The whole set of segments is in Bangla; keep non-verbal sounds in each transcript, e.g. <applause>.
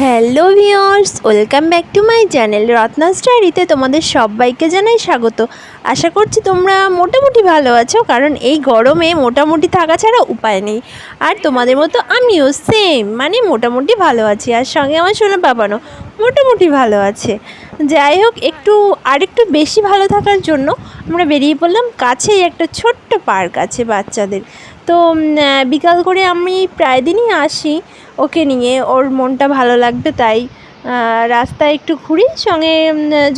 Hello viewers welcome back to my channel Ratna স্টাডিতে তোমাদের সবাইকে জানাই স্বাগত। আশা করছি তোমরা মোটামুটি ভালো আছো, কারণ এই গরমে মোটামুটি থাকা ছাড়া উপায় নেই। আর তোমাদের মতো আমিও সেম মানে মোটামুটি ভালো আছি। আর সঙ্গে আমার শোনা পাপানো মোটামুটি ভালো আছে। যাই হোক একটু, আরেকটু বেশি ভালো থাকার জন্য আমরা বেরিয়ে পড়লাম কাছেই একটা ছোট্ট পার্ক আছে বাচ্চাদের। তো বিকাল করে আমি প্রায় দিনই আসি ওকে নিয়ে। ওর মনটা ভালো লাগবে তাই রাস্তায় একটু ঘুরি। সঙ্গে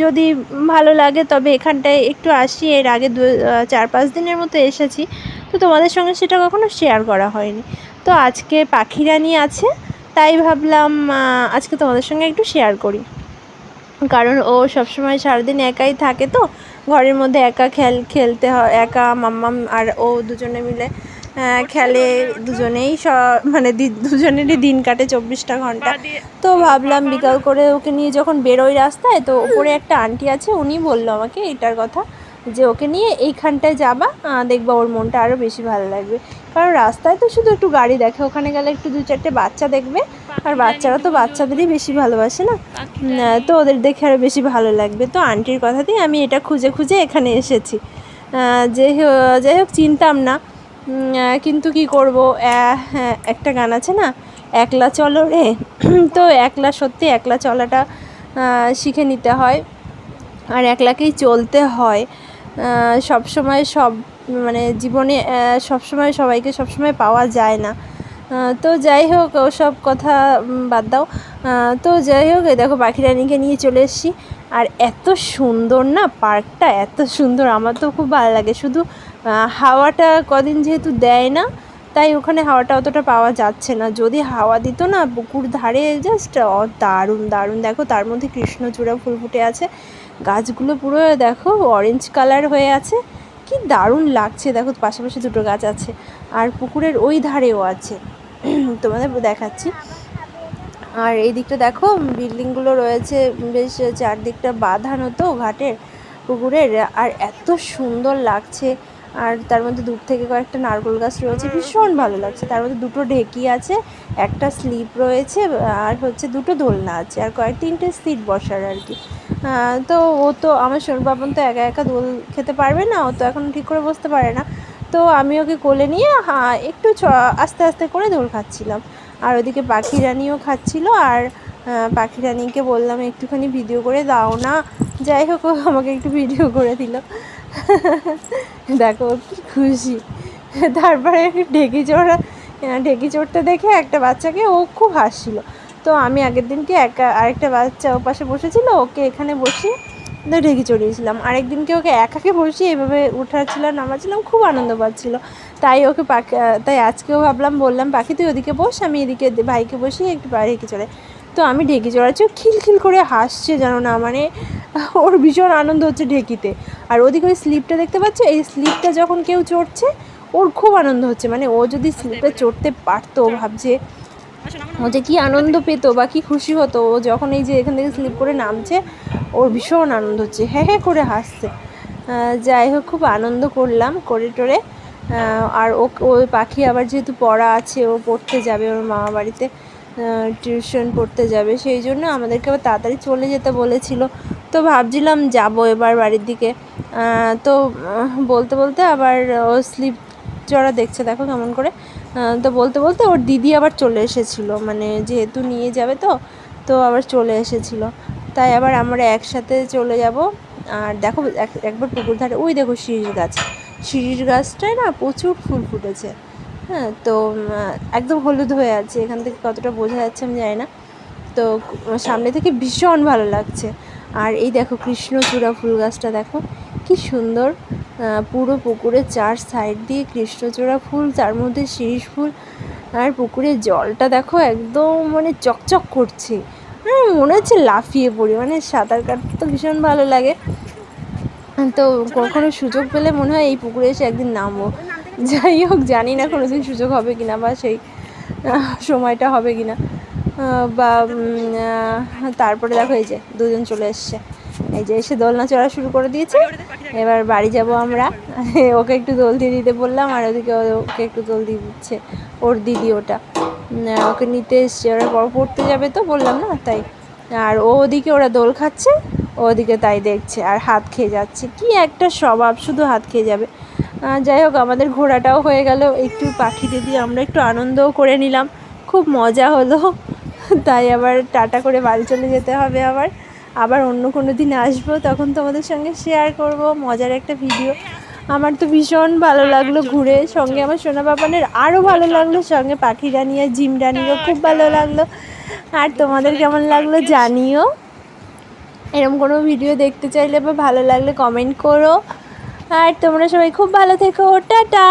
যদি ভালো লাগে তবে এখানটায় একটু আসি। এর আগে দু চার পাঁচ দিনের মতো এসেছি। তো তোমাদের সঙ্গে সেটা কখনো শেয়ার করা হয়নি। তো আজকে পাখিরানি আছে, তাই ভাবলাম আজকে তোমাদের সঙ্গে একটু শেয়ার করি। কারণ ও সবসময় সারাদিন একাই থাকে তো, ঘরের মধ্যে একা খেল, খেলতে হয়, একা মাম্মাম আর ও দুজনে মিলে খেলে, দুজনেই স মানে দুজনেরই দিন কাটে চব্বিশটা ঘণ্টা। তো ভাবলাম বিকাল করে ওকে নিয়ে যখন বেরোই রাস্তায়, তো ওপরে একটা আন্টি আছে, উনি বলল আমাকে এটার কথা যে ওকে নিয়ে এইখানটায় যাবা দেখবা ওর মনটা আরও বেশি ভালো লাগবে। কারণ রাস্তায় তো শুধু একটু গাড়ি দেখে, ওখানে গেলে একটু দু চারটে বাচ্চা দেখবে আর বাচ্চারা তো বাচ্চাদেরই বেশি ভালোবাসে না? তো ওদের দেখে আরও বেশি ভালো লাগবে। তো আন্টির কথাতেই আমি এটা খুঁজে খুঁজে এখানে এসেছি। যে যাই হোক চিনতাম না। কিন্তু কি করব? হ্যাঁ, একটা গান আছে না? একলা চলো রে। <clears throat> তো একলা সত্যি একলা চলাটা শিখে নিতে হয়। আর একলাকেই চলতে হয়। সব সময় সব মানে জীবনে সব সময় সবাইকে সব সময় পাওয়া যায় না। তো যাই হোক, ওসব কথা বাদ দাও। তো যাই হোক দেখো পাখিরানিকে নিয়ে চলে এসেছি। আর এত সুন্দর না পার্কটা, এত সুন্দর। আমার তো খুব ভালো লাগে। শুধু হাওয়াটা কদিন যেহেতু দেয় না, তাই ওখানে হাওয়াটা অতটা পাওয়া যাচ্ছে না। যদি হাওয়া দিত না, পুকুর ধারে জাস্ট দারুণ দারুণ। দেখো, তার মধ্যে কৃষ্ণচূড়া ফুল ফুটে আছে। গাছগুলো পুরো, দেখো অরেঞ্জ কালার হয়ে আছে। কি দারুণ লাগছে। দেখো, পাশাপাশি দুটো গাছ আছে। আর পুকুরের ওই ধারেও আছে। তোমাদের দেখাচ্ছি। আর এই দিকটা দেখো, বিল্ডিংগুলো রয়েছে, বেশ চারদিকটা বাঁধানো তো ঘাটের পুকুরের, আর এত সুন্দর লাগছে। আর তার মধ্যে দূর থেকে কয়েকটা নারকেল গাছ রয়েছে, ভীষণ ভালো লাগছে। তার মধ্যে দুটো ঢেকি আছে, একটা স্লিপ রয়েছে, আর হচ্ছে দুটো দোলনা আছে, আর কয়েক তিনটে সিট বসার আর কি। তো ও তো, আমার সোন পাপন তো একা একা দোল খেতে পারবে না, ও তো এখন ঠিক করে বসতে পারে না। তো আমি ওকে কোলে নিয়ে হ্যাঁ একটু আস্তে আস্তে করে দৌড় খাচ্ছিলাম। আর ওদিকে পাখি রানিও খাচ্ছিল আর পাখি রানিকে বললাম, একটুখানি ভিডিও করে দাও না। যাই হোক আমাকে একটু ভিডিও করে দিল। দেখো, কি খুশি। তারপরে ঢেকি চড়া ঢেকি চড়তে দেখে একটা বাচ্চাকে ও খুব হাসছিল। তো আমি আগের দিনকে একা, আরেকটা বাচ্চা ও পাশে বসেছিল, ওকে এখানে বসিয়ে তো ঢেকি চড়িয়েছিলাম আরেকদিনকে ওকে একাকে বসিয়ে এভাবে উঠাচ্ছিলাম নামাচ্ছিলাম খুব আনন্দ পাচ্ছিল। তাই ওকে পাখি, তাই আজকেও ভাবলাম, বললাম, পাখি, তুই ওদিকে বস, আমি এদিকে ভাইকে বসিয়ে একটু ঢেকে চলে তো আমি ঢেকি চড়াচ্ছি ও খিলখিল করে হাসছে জানো না মানে ওর ভীষণ আনন্দ হচ্ছে ঢেকিতে। আর ওদিকে ওই স্লিপটা দেখতে পাচ্ছ? এই স্লিপটা যখন কেউ চড়ছে, ওর খুব আনন্দ হচ্ছে। মানে ও যদি স্লিপটা চড়তে পারতো ভাবছে ও যে কী আনন্দ পেতো বা কি খুশি হতো? ও যখন এই যে এখান থেকে স্লিপ করে নামছে, ওর ভীষণ আনন্দ হচ্ছে হ্যাঁ হ্যাঁ করে হাসছে। যাই হোক, খুব আনন্দ করলাম করে টোরে। আর ও ওই পাখি আবার যেহেতু পড়া আছে, ও পড়তে যাবে, ওর মামা বাড়িতে টিউশন পড়তে যাবে, সেই জন্য আমাদেরকে আবার তাড়াতাড়ি চলে যেতে বলেছিল। তো ভাবছিলাম যাব এবার বাড়ির দিকে। তো বলতে বলতে আবার ও স্লিপ চড়া দেখছে, দেখো কেমন করে। তো বলতে বলতে ওর দিদি আবার চলে এসেছিল মানে যেহেতু নিয়ে যাবে তো তো আবার চলে এসেছিল। তাই আবার আমরা একসাথে চলে যাব। আর দেখো, এক- একবার পুকুর ধারে, ওই দেখো শিরিষ গাছ। শিরিষ গাছটায় না প্রচুর ফুল ফুটেছে। হ্যাঁ তো একদম হলুদ হয়ে আছে। এখান থেকে কতটা বোঝা যাচ্ছে আমি জানি না। তো, সামনে থেকে ভীষণ ভালো লাগছে। আর এই দেখো কৃষ্ণচূড়া ফুল গাছটা দেখো, কি সুন্দর। পুরো পুকুরের চার সাইড দিয়ে কৃষ্ণচূড়া ফুল, তার মধ্যে শিরিষ ফুল আর পুকুরের জলটা দেখো একদম মানে চকচক করছে। হ্যাঁ মনে হচ্ছে লাফিয়ে পড়ি মানে সাঁতার কাটতে তো ভীষণ ভালো লাগে। তো কখনো সুযোগ পেলে মনে হয় এই পুকুরে এসে একদিন নামবো যাই হোক, জানি না কোনো দিন সুযোগ হবে কি না বা সেই সময়টা হবে কি না বা তারপরে দেখো এই যে দুজন চলে এসছে। এই যে এসে দোলনা চড়া শুরু করে দিয়েছে। এবার বাড়ি যাব আমরা। <laughs> ওকে একটু দোল দিয়ে দিতে বললাম, আর ওদিকে ওকে একটু দোল দিয়ে দিচ্ছে। ওর দিদি ওটা। ওকে নিতে এসছে। ওরা বড় পড়তে যাবে তো, বললাম না, তাই। আর ও ওদিকে ওরা দোল খাচ্ছে, ও ওদিকে তাই দেখছে, আর হাত খেয়ে যাচ্ছে। কি একটা স্বভাব, শুধু হাত খেয়ে যাবে। যাই হোক, আমাদের ঘোরাটাও হয়ে গেল। একটু পাখি দিয়ে আমরা একটু আনন্দও করে নিলাম। খুব মজা হলো। <laughs> তাই আবার টাটা করে বাড়ি চলে যেতে হবে আবার। আবার অন্য কোনো দিন আসব, তখন তোমাদের সঙ্গে শেয়ার করব, মজার একটা ভিডিও আমার তো ভীষণ ভালো লাগল ঘুরে, সঙ্গে আমার সোনা বাবানের আরও ভালো লাগল, সঙ্গে পাখি রানিয়া জিম রানিও খুব ভালো লাগল। আর তোমাদের কেমন লাগল জানিও। এরকম কোনো ভিডিও দেখতে চাইলে বা ভালো লাগলে কমেন্ট করো। আর তোমরা সবাই খুব ভালো থেকো, টাটা!